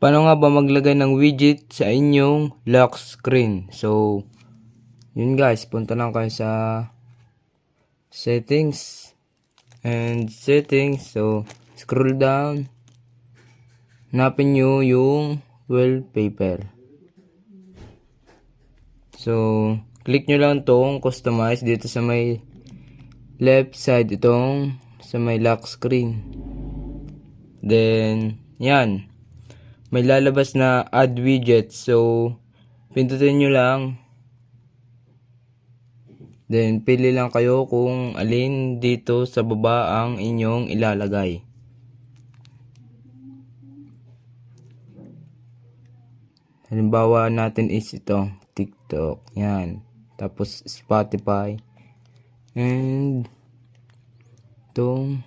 Paano nga ba maglagay ng widget sa inyong lock screen? So, yun guys, punta lang kayo sa settings and settings. So, scroll down. Hanapin nyo yung wallpaper. So, click nyo lang tong customize dito sa may left side itong sa may lock screen. Then, yan. May lalabas na add widget. So, pindutin nyo lang. Then, pili lang kayo kung alin dito sa baba ang inyong ilalagay. Halimbawa natin is ito, TikTok. Yan. Tapos Spotify. And itong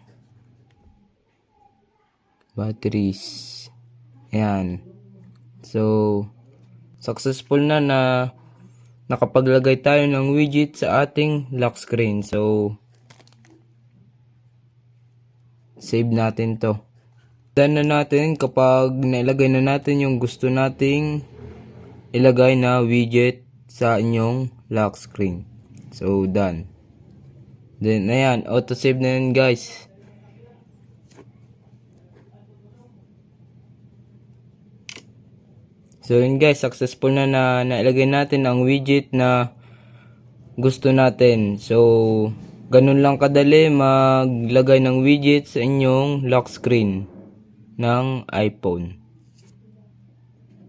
batteries. Yan. So, successful na na nakapaglagay tayo ng widget sa ating lock screen. So, save natin to. Done na natin kapag nailagay na natin yung gusto nating ilagay na widget sa inyong lock screen. So, done. Then, ayan, auto-save na yun guys. So, yun guys, successful na na nailagay natin ang widget na gusto natin. So, ganun lang kadali maglagay ng widget sa inyong lock screen ng iPhone.